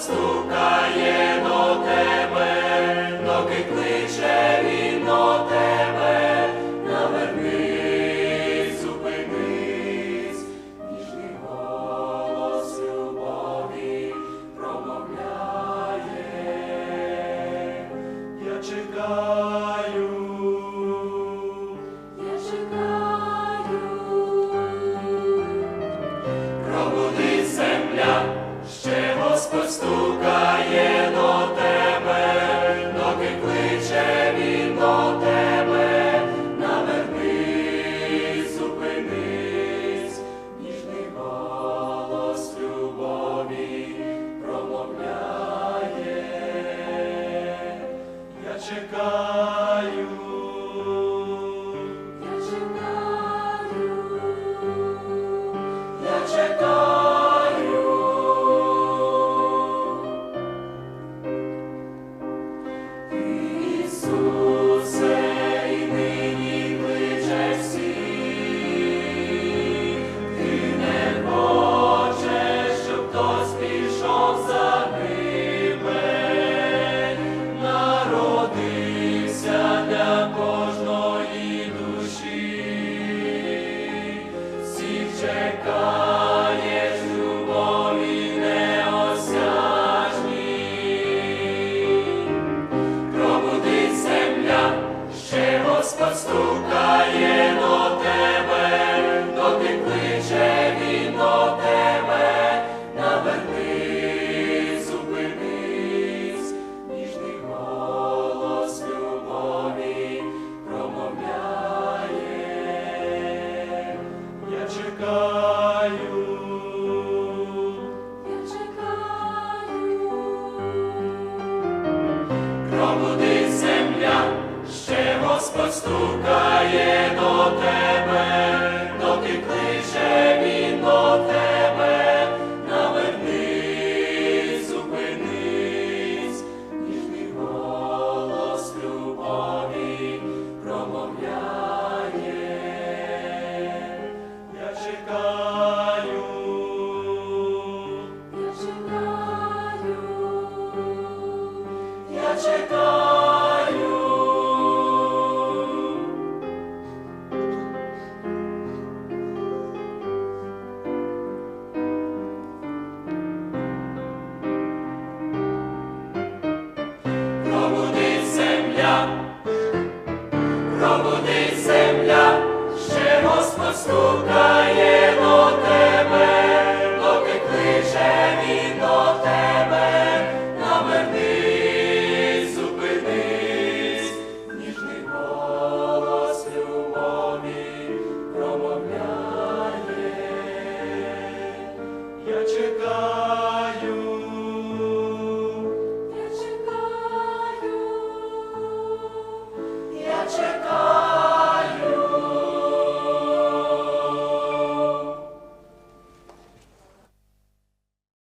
стукає Я Господь стукає до тебе, доки кличе він тебе, навернись, зупинись, ніжний голос любові промовляє. Я чекаю. Стукає до тебе, доки кличе він до тебе, навернись, зупинись, ніжний голос любові промовляє. Я чекаю. я чекаю. Я чекаю. стукає до тебе, доки кличе він до тебе, навернись, зупинись, ніжний голос любові промовляє, я чекаю. Я чекаю, я чекаю.